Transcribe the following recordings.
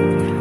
Yeah.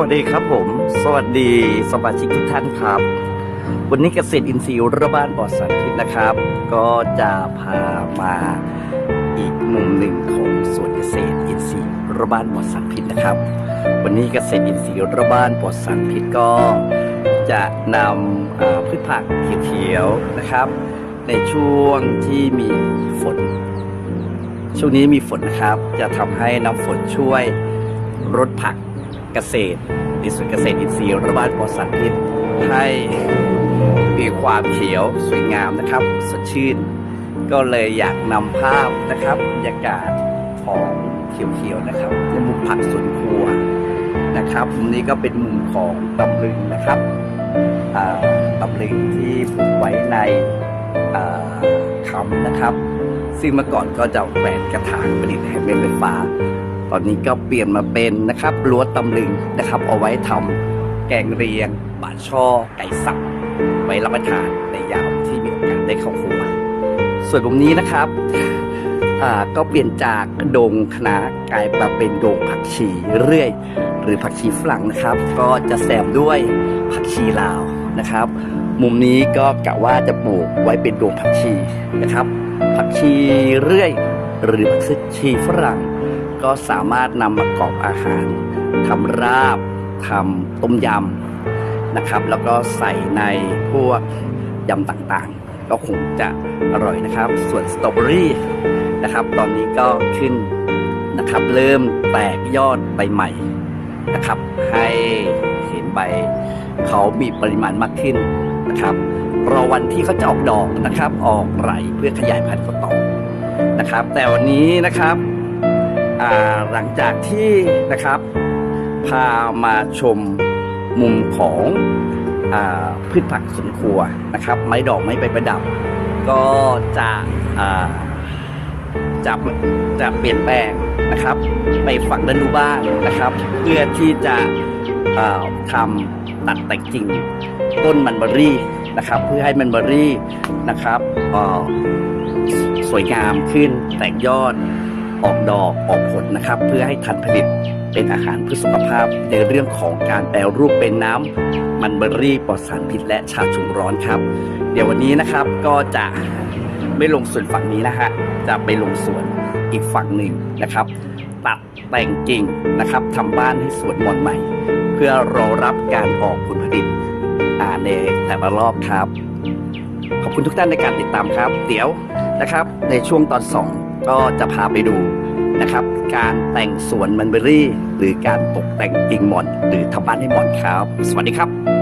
วัสดีครับผม สวัสดีสมาชิกทุกท่านครับ วันนี้เกษตรอินทรีย์ระบ้านปลอดสารพิษนะครับ ก็จะพามาอีกมุมหนึ่งของสวนเกษตรอินทรีย์ระบ้านปลอดสารพิษนะครับ วันนี้เกษตรอินทรีย์ระบ้านปลอดสารพิษก็จะนำพืชผักเขียวๆนะครับ ในช่วงที่มีฝน ช่วงนี้มีฝนนะครับ จะทำให้น้ำฝนช่วยลดผัก กษตรในสวนเกษตรอินทรีย์ระบาดปลอดสารพิษให้มีความเขียวสวยงามนะครับ สดชื่น ก็เลยอยากนำภาพนะครับบรรยากาศของเขียวๆนะครับในมุมผักสวนครัวนะครับมุมนี้ก็เป็นมุมของตำลึงนะครับตำลึงที่ปลูกไว้ในอ่าคำนะครับ ซึ่งเมื่อก่อนก็จะแหวนกระถางผลิตให้เป็นไฟฟ้า ตอนนี้ก็เปลี่ยนมาเป็นนะครับรั้วตำลึงนะครับ เอาไว้ทำแกงเรียงบะช่อไก่สับไว้รับประทานในยามที่มีโอกาสได้เข้าครัวส่วนตรงนี้นะครับก็เปลี่ยนจากโดงคะน้ากลายมาเป็นโดงผักชีเรื่อย หรือผักชีฝรั่งนะครับ ก็จะแซมด้วยผักชีลาวนะครับ มุมนี้ก็กะว่าจะปลูกไว้เป็นโดงผักชีนะครับ ผักชีเรื่อย หรือผักชีฝรั่ง ก็สามารถนำมาประกอบอาหารทำราบทำต้มยำนะครับ แล้วก็ใส่ในพวกยำต่างๆ ก็คงจะอร่อยนะครับ ส่วนสตรอเบอรี่นะครับ ตอนนี้ก็ขึ้นนะครับ เริ่มแตกยอดใบใหม่นะครับ ให้เห็นใบเขามีปริมาณมากขึ้นนะครับรอวันที่เขาจะออกดอกนะครับ ออกไหลเพื่อขยายพันธุ์เขาต่อนะครับ แต่วันนี้นะครับ หลังจากที่นะครับพามาชมมุมของอพืชผักสวนครัวนะครับ ไม้ดอกไม้ใบประดับ ก็จะจะจะเปลี่ยนแปลงนะครับ ไปฝั่งด้านนู้นบ้างนะครับ เพื่อที่จะทำตัดแต่งกิ่งต้นมันเบอรี่นะครับ เพื่อให้มันเบอรี่นะครับสวยงามขึ้นแตกยอด ออกดอกออกผลนะครับ เพื่อให้ทันผลิตเป็นอาหารเพื่อสุขภาพในเรื่องของการแปรรูปเป็นน้ำมันเบอร์รี่ปลอดสารพิษและชาชุมร้อนครับ เดี๋ยววันนี้นะครับก็จะไม่ลงส่วนฝั่งนี้นะฮะจะไปลงส่วนอีกฝั่งหนึ่งนะครับ ตัดแต่งกิ่งนะครับทำบ้านให้สวนหมอนใหม่ เพื่อรอรับการออกผลผลิตอ่าในแต่ละรอบครับ ขอบคุณทุกท่านในการติดตามครับ เดี๋ยวนะครับในช่วงตอนสอง ก็จะพาไปดูนะครับ การแต่งสวนมันเบอรี่ หรือการตกแต่งกิ่งหมอน หรือทำบ้านให้หมอนครับ สวัสดีครับ